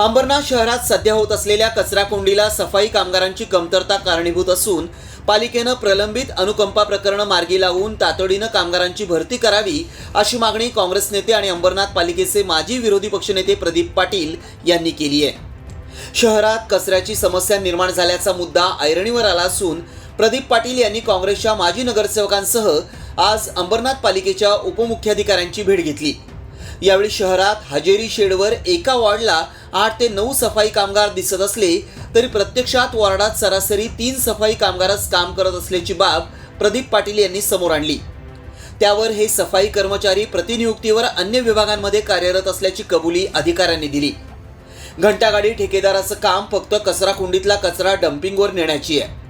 अंबरनाथ शहरात सध्या होत असलेल्या कचरा कोंडीला सफाई कामगारांची कमतरता कारणीभूत असून पालिकेनं प्रलंबित अनुकंपा प्रकरणं मार्गी लावून तातडीनं कामगारांची भरती करावी अशी मागणी काँग्रेस नेते आणि अंबरनाथ पालिकेचे माजी विरोधी पक्षनेते प्रदीप पाटील यांनी केली आहे. शहरात कचऱ्याची समस्या निर्माण झाल्याचा मुद्दा ऐरणीवर आला असून प्रदीप पाटील यांनी काँग्रेसच्या माजी नगरसेवकांसह आज अंबरनाथ पालिकेच्या उपमुख्याधिकाऱ्यांची भेट घेतली. यावेळी शहरात हजेरी शेडवर एका वॉर्डला आठ ते नऊ सफाई कामगार दिसत असले तरी प्रत्यक्षात वॉर्डात सरासरी तीन सफाई कामगारच काम करत असल्याची बाब प्रदीप पाटील यांनी समोर आणली. त्यावर हे सफाई कर्मचारी प्रतिनियुक्तीवर अन्य विभागांमध्ये कार्यरत असल्याची कबुली अधिकाऱ्यांनी दिली. घंटागाडी ठेकेदाराचं काम फक्त कचरा कुंडीतला कचरा डम्पिंगवर नेण्याची आहे.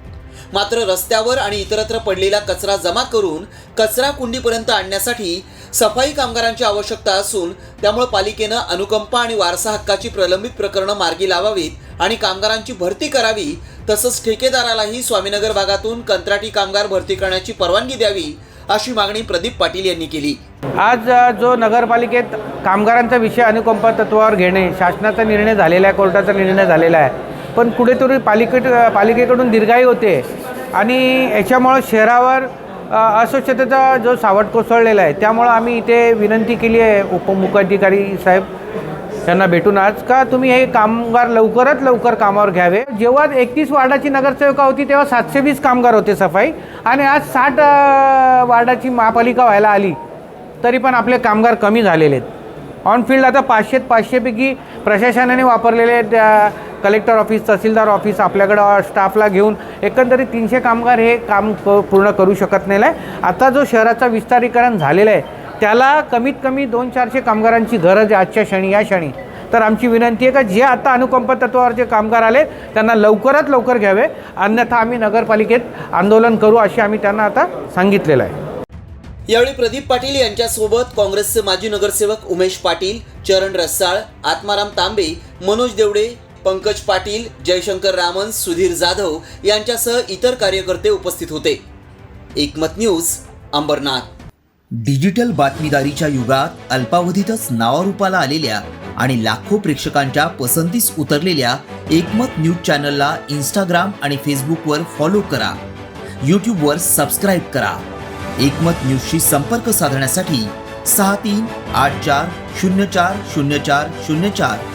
मात्र रस्त्यावर आणि इतरत्र पडलेला कचरा जमा करून कचरा कुंडीपर्यंत आणण्यासाठी सफाई कामगारांची आवश्यकता असून त्यामुळे पालिकेनं अनुकंपा आणि वारसा हक्काची प्रलंबित प्रकरणं मार्गी लावावीत आणि कामगारांची भरती करावी तसंच ठेकेदारालाही स्वामीनगर भागातून कंत्राटी कामगार भरती करण्याची परवानगी द्यावी अशी मागणी प्रदीप पाटील यांनी केली. आज जो नगरपालिकेत कामगारांचा विषय अनुकंपा तत्वावर घेणे शासनाचा निर्णय झालेला आहे कोर्टाचा निर्णय झालेला आहे पण कुठेतरी पालिके पालिकेकडून दीर्घाई होते आणि याच्यामुळं शहरावर अस्वच्छतेचा जो सावट कोसळलेला आहे त्यामुळं आम्ही इथे विनंती केली आहे उपमुख्याधिकारी साहेब त्यांना भेटून. आज का तुम्ही हे कामगार लवकरात लवकर कामावर घ्यावे? जेव्हा एकतीस वार्डाची नगरसेविका होती तेव्हा सातशे वीस कामगार होते सफाई. आणि आज साठ वार्डाची महापालिका व्हायला आली तरी पण आपले कामगार कमी झालेले आहेत. ऑन फील्ड आता पाचशे पाचशेपैकी प्रशासनाने वापरलेले त्या कलेक्टर ऑफिस तहसीलदार ऑफिस आपल्याकडं स्टाफला घेऊन एकंदरीत तीनशे कामगार हे काम क पूर्ण करू शकत नाही आहे आता जो शहराचा विस्तारीकरण झालेलं आहे त्याला कमीत कमी दोन चारशे कामगारांची गरज आहे आजच्या क्षणी या क्षणी. तर आमची विनंती आहे का जे आता अनुकंप तत्वावर जे कामगार आले त्यांना लवकरात लवकर घ्यावे. अन्यथा आम्ही नगरपालिकेत आंदोलन करू असे आम्ही त्यांना आता सांगितलेलं आहे. यावेळी प्रदीप पाटील यांच्यासोबत काँग्रेसचे माजी नगरसेवक उमेश पाटील चरण रसाळ आत्माराम तांबे मनोज देवडे पंकज पाटील जयशंकर रामन सुधीर जाधव यांच्यासह इतर कार्यकर्ते उपस्थित होते. एकमत न्यूज अंबरनाथ. डिजिटल बातमीदारीच्या युगात अल्पावधीतच नावारूपाला आलेल्या आणि लाखो प्रेक्षकांच्या पसंतीस उतरलेल्या एकमत न्यूज चॅनलला इंस्टाग्राम आणि फेसबुकवर फॉलो करा. यूट्यूबवर सबस्क्राईब करा. एकमत न्यूजशी संपर्क साधण्यासाठी सहा तीन आठ चार शून्य चार शून्य चार शून्य चार